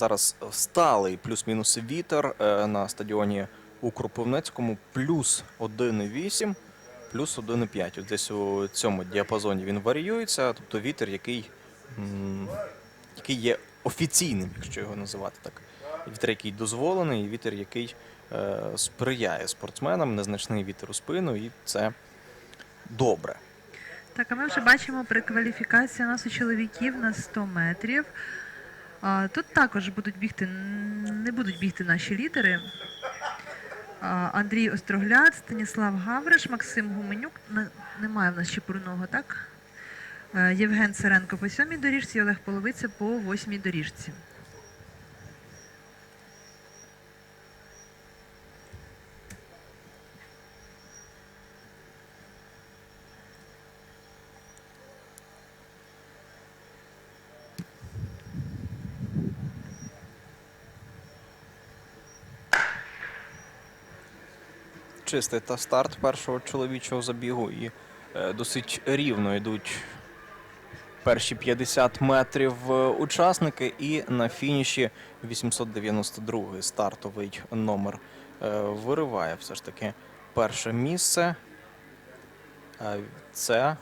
Зараз сталий плюс-мінус вітер е, на стадіоні у Кропивницькому плюс 1,8, плюс 1,5. От десь у цьому діапазоні він варіюється, тобто вітер, який, який є офіційним, якщо його називати так. Вітер, який дозволений, і вітер, який е, сприяє спортсменам, незначний вітер у спину, і це добре. Так, а ми вже бачимо прикваліфікація у нас у чоловіків на 100 метрів. Тут також будуть бігти, не будуть бігти наші лідери. Андрій Острогляд, Станіслав Гавриш, Максим Гуменюк. Немає в нас Чепурного, так? Е, Євген Царенко по сьомій доріжці, Олег Половиця по восьмій доріжці. Чистий та старт першого чоловічого забігу і е, досить рівно йдуть перші 50 метрів е, учасники, і на фініші 892 стартовий номер е, вириває все ж таки перше місце. Це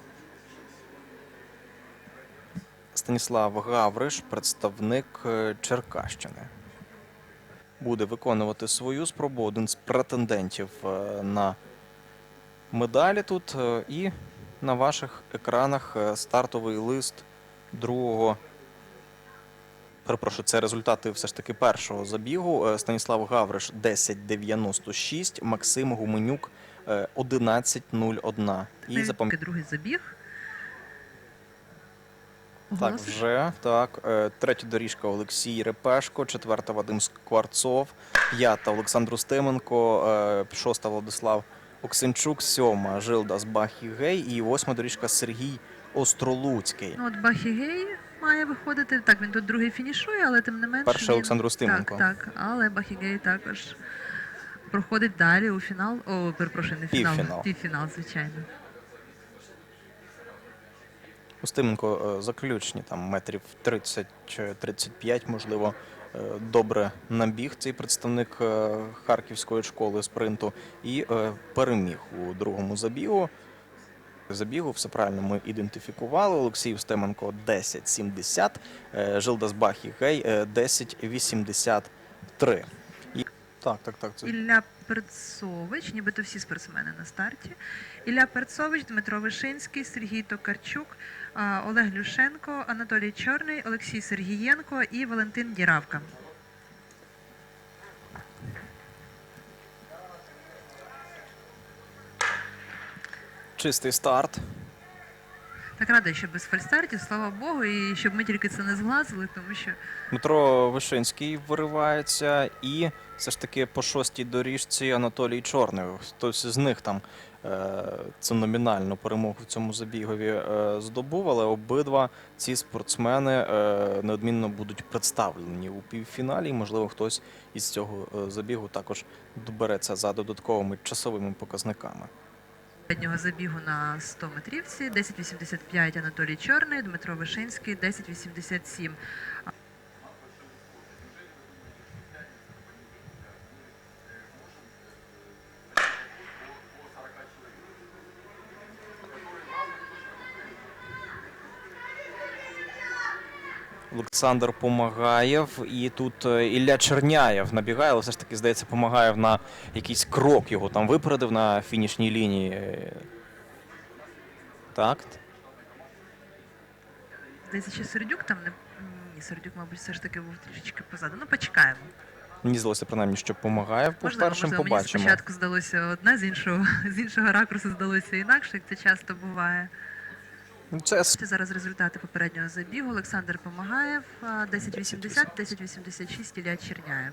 Станіслав Гавриш, представник Черкащини буде виконувати свою спробу. Один з претендентів е, на медалі тут. Е, І на ваших екранах е, стартовий лист другого. Перепрошую, це результати все ж таки першого забігу. Станіслав Гавриш 10.96, Максим Гуменюк е, 11.01. І запам... Другий забіг. Так, вже так. Е, Третя доріжка Олексій Репешко, четверта Вадим Скворцов, п'ята Олександр Устименко, е, шоста Владислав Оксенчук, сьома Жилдас Бахігей і восьма доріжка Сергій Остролуцький. Ну, от Бахігей має виходити. Так, він тут другий фінішує, але тим не менше. Перший він... Олександр Устименко. Так, так. Але Бахігей також проходить далі у фінал. О, перепрошую, не фінал. Півфінал. Півфінал, звичайно. Устименко е, заключні там метрів 30-35, можливо. е, Добре набіг цей представник е, харківської школи спринту і переміг у другому забігу. Забігу все правильно ми ідентифікували. Олексій Устименко 10.70, е, Жилдас Бахі Гей е, 10.83. І... Так, так, так. Це... Ілля Перцович, нібито всі спортсмени на старті. Ілля Перцович, Дмитро Вишинський, Сергій Токарчук, Олег Люшенко, Анатолій Чорний, Олексій Сергієнко і Валентин Діравка. Чистий старт. Так рада, що без фальстартів, слава Богу, і щоб ми тільки це не зглазили, тому що Дмитро Вишинський виривається, і все ж таки по шостій доріжці Анатолій Чорний. Хтось з них там це номінальну перемогу в цьому забігові е, здобув, але обидва ці спортсмени е, неодмінно будуть представлені у півфіналі. Можливо, хтось із цього е, забігу також добереться за додатковими часовими показниками. Переднього забігу на 100 метрівці 10.85 Анатолій Чорний, Дмитро Вишинський 10.87. Олександр Помагаєв і тут е, Ілля Черняєв набігає, але все ж таки, здається, Помагаєв на якийсь крок його там випередив на фінішній лінії. Так. Здається, ще Сердюк там не ні, Сердюк, мабуть, все ж таки був трішечки позаду. Ну, почекаємо. Мені здалося принаймні, що Помагаєв був Можливо, першим можливо, мені спочатку здалося одне, з іншого, з іншого ракурсу здалося інакше, як це часто буває. Ну, Це Це зараз результати попереднього забігу. Олександр Помагаєв, а, 10.80, 10.86 Ілля Черняєв.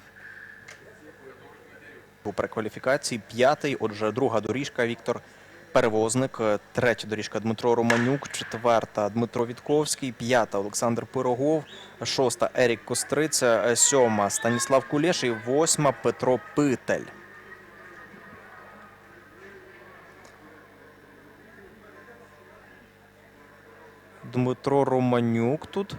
у перекваліфікації. П'ятий, отже, друга доріжка Віктор Перевозник, е, третя доріжка Дмитро Романюк, четверта Дмитро Вітковський, п'ята Олександр Пирогов, шоста Ерік Костриця, сьома Станіслав Кулєш і восьма Петро Питель. Дмитро Романюк тут.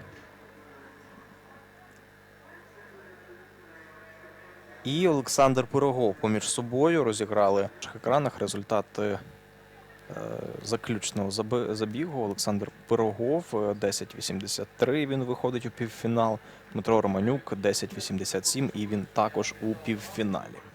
і Олександр Пирогов поміж собою розіграли на наших екранах результати е, заключного забігу. Олександр Пирогов е, 10.83 він виходить у півфінал. Дмитро Романюк 10.87 і він також у півфіналі.